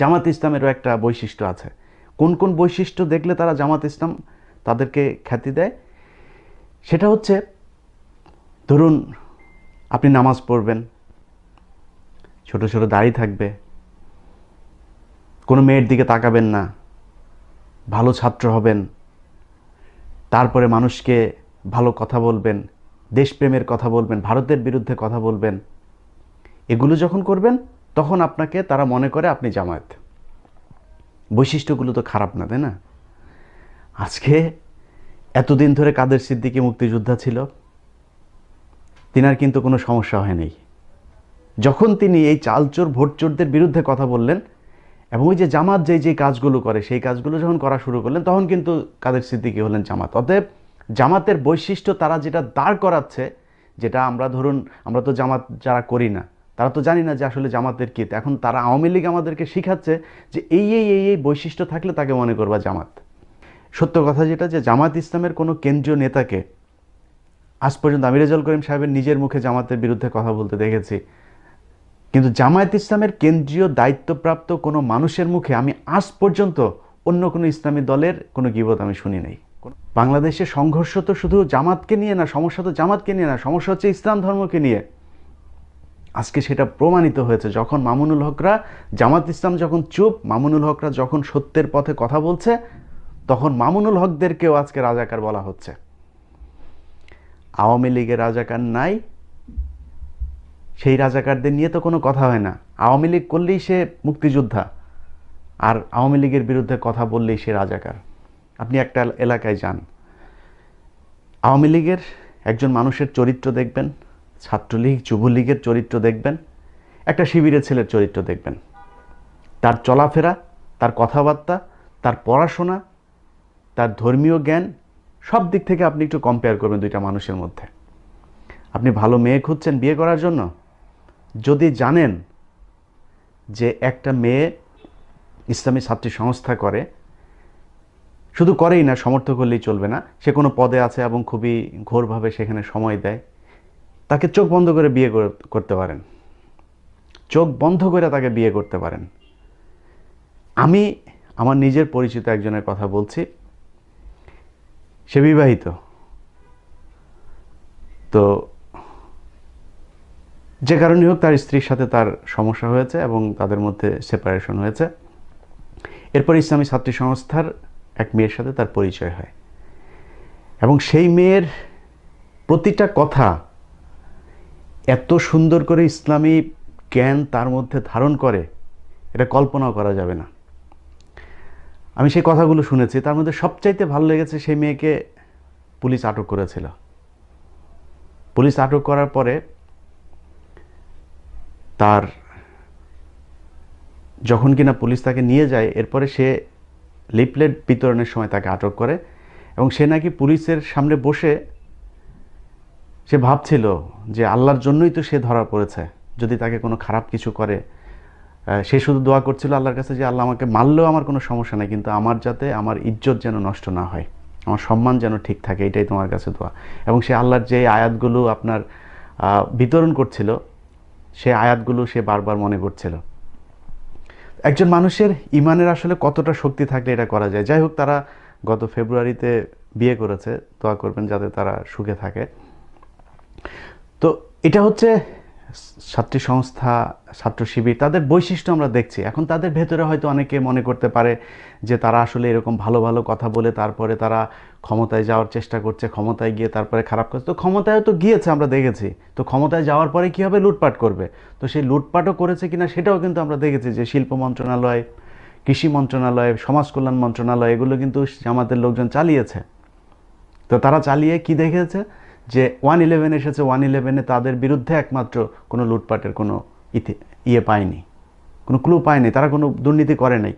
জামাত ইসলামেরও একটা বৈশিষ্ট্য আছে। কোন কোন বৈশিষ্ট্য দেখলে তারা জামাত ইসলাম তাদেরকে খ্যাতি দেয়? সেটা হচ্ছে, ধরুন আপনি নামাজ পড়বেন, ছোট ছোট দাড়ি থাকবে, কোনো মেয়ের দিকে তাকাবেন না, ভালো ছাত্র হবেন, তারপরে মানুষকে ভালো কথা বলবেন, দেশপ্রেমের কথা বলবেন, ভারতের বিরুদ্ধে কথা বলবেন, এগুলো যখন করবেন তখন আপনাকে তারা মনে করে আপনি জামায়াত। বৈশিষ্ট্যগুলো তো খারাপ না, তাই না? আজকে এতদিন ধরে কাদের সিদ্দিকি মুক্তিযোদ্ধা ছিল, তিনার কিন্তু কোনো সমস্যা হয়নি। যখন তিনি এই চালচোর, ভোটচোরদের বিরুদ্ধে কথা বললেন এবং ওই যে জামাত যে যে কাজগুলো করে, সেই কাজগুলো যখন করা শুরু করলেন, তখন কিন্তু কাদের সিদ্দিকি হলেন জামাত। অতএব জামাতের বৈশিষ্ট্য তারা যেটা দাঁড় করাচ্ছে, যেটা আমরা ধরুন, আমরা তো জামাত যারা করি না তারা তো জানি না যে আসলে জামাতের কী। এখন তারা আওয়ামী লীগ আমাদেরকে শিখাচ্ছে যে এই এই এই এই বৈশিষ্ট্য থাকলে তাকে মনে করবা জামাত। সত্য কথা যেটা যে জামাত ইসলামের কোনো কেন্দ্রীয় নেতাকে আজ পর্যন্ত আমি রেজাউল করিম সাহেবের নিজের মুখে জামাতের বিরুদ্ধে কথা বলতে দেখেছি। কিন্তু জামায়াত ইসলামের কেন্দ্রীয় দায়িত্বপ্রাপ্ত কোনো মানুষের মুখে আমি আজ পর্যন্ত অন্য কোনো ইসলামী দলের কোনো গিবত আমি শুনি নাই। বাংলাদেশে সংঘর্ষ তো শুধু জামাতকে নিয়ে না, সমস্যা তো জামাতকে নিয়ে না, সমস্যা হচ্ছে ইসলাম ধর্মকে নিয়ে। আজকে সেটা প্রমাণিত হয়েছে, যখন মামুনুল হকরা, জামাত ইসলাম যখন চুপ, মামুনুল হকরা যখন সত্যের পথে কথা বলছে, তখন মামুনুল হকদেরকেও আজকে রাজাকার বলা হচ্ছে। আওয়ামী লীগের রাজাকার নাই, সেই রাজাকারদের নিয়ে তো কোনো কথা হয় না। আওয়ামী লীগ করলেই সে মুক্তিযোদ্ধা, আর আওয়ামী লীগের বিরুদ্ধে কথা বললেই সে রাজাকার। আপনি একটা এলাকায় যান। আওয়ামী লীগের একজন মানুষের চরিত্র দেখবেন ছাত্রলীগ, যুবলীগের চরিত্র দেখবেন, একটা শিবিরের ছেলের চরিত্র দেখবেন। তার চলাফেরা, তার কথাবার্তা, তার পড়াশোনা, তার ধর্মীয় জ্ঞান, সব দিক থেকে আপনি একটু কম্পেয়ার করবেন দুইটা মানুষের মধ্যে। আপনি ভালো মেয়ে খুঁজছেন বিয়ে করার জন্য? যদি জানেন যে একটা মেয়ে ইসলামী ছাত্রী সংস্থা করে, শুধু করেই না, সমর্থক করলেই চলবে না। সে কোনো পদে আছে এবং খুবই ঘোরভাবে সেখানে সময় দেয়। তাকে চোখ বন্ধ করে বিয়ে করতে পারেন। চোখ বন্ধ করে তাকে বিয়ে করতে পারেন। আমি আমার নিজের পরিচিত একজনের কথা বলছি। সে বিবাহিত। তো যে কারণে হোক তার স্ত্রীর সাথে তার সমস্যা হয়েছে এবং তাদের মধ্যে সেপারেশন হয়েছে। এরপর ইসলামী ছাত্রী সংস্থার এক মেয়ের সাথে তার পরিচয় হয়। এবং সেই মেয়ের প্রতিটা কথা এত সুন্দর করে ইসলামী জ্ঞান তার মধ্যে ধারণ করে, এটা কল্পনাও করা যাবে না। আমি সেই কথাগুলো শুনেছি, তার মধ্যে সবচাইতে ভালো লেগেছে সেই মেয়েকে পুলিশ আটক করেছিল। পুলিশ আটক করার পরে তার যখন কিনা পুলিশ তাকে নিয়ে যায়, এরপরে সে লিপলেট বিতরণের সময় তাকে আটক করে এবং সে নাকি পুলিশের সামনে বসে সে ভাবছিল যে আল্লাহর জন্যই তো সে ধরা পড়েছে। যদি তাকে কোনো খারাপ কিছু করে সে শুধু দোয়া করছিল আল্লাহর কাছে যে, আল্লাহ আমাকে মারলেও আমার কোনো সমস্যা নেই, কিন্তু আমার যাতে আমার ইজ্জত যেন নষ্ট না হয়, আমার সম্মান যেন ঠিক থাকে, এটাই তোমার কাছে দোয়া। এবং সে আল্লাহর যে আয়াতগুলো আপনার বিতরণ করছিল, সে আয়াতগুলো সে বারবার মনে করছিল। একজন মানুষের ইমানের আসলে কতটা শক্তি থাকলে এটা করা যায়? যাই হোক, তারা গত ফেব্রুয়ারিতে বিয়ে করেছে, দোয়া করবেন যাতে তারা সুখে থাকে। তো এটা হচ্ছে ছাত্রী সংস্থা ছাত্র শিবির, তাদের বৈশিষ্ট্য আমরা দেখছি। এখন তাদের ভেতরে হয়তো অনেকে মনে করতে পারে যে তারা আসলে এরকম ভালো ভালো কথা বলে তারপরে তারা ক্ষমতায় যাওয়ার চেষ্টা করছে, ক্ষমতায় গিয়ে তারপরে খারাপ করছে তো ক্ষমতায় তো গিয়েছে আমরা দেখেছি। তো ক্ষমতায় যাওয়ার পরে কী হবে? লুটপাট করবে। তো সেই লুটপাটও করেছে কিনা সেটাও কিন্তু আমরা দেখেছি যে শিল্প মন্ত্রণালয়, কৃষি মন্ত্রণালয়, সমাজ কল্যাণ মন্ত্রণালয়, এগুলো কিন্তু আমাদের লোকজন চালিয়েছে। তো তারা চালিয়ে কি দেখেছে? যে ওয়ান ইলেভেন এসেছে, ওয়ান ইলেভেনে তাদের বিরুদ্ধে একমাত্র কোনো লুটপাটের কোনো ইতি ইয়ে পায়নি, কোনো ক্লু পায়নি, তারা কোনো দুর্নীতি করে নাই।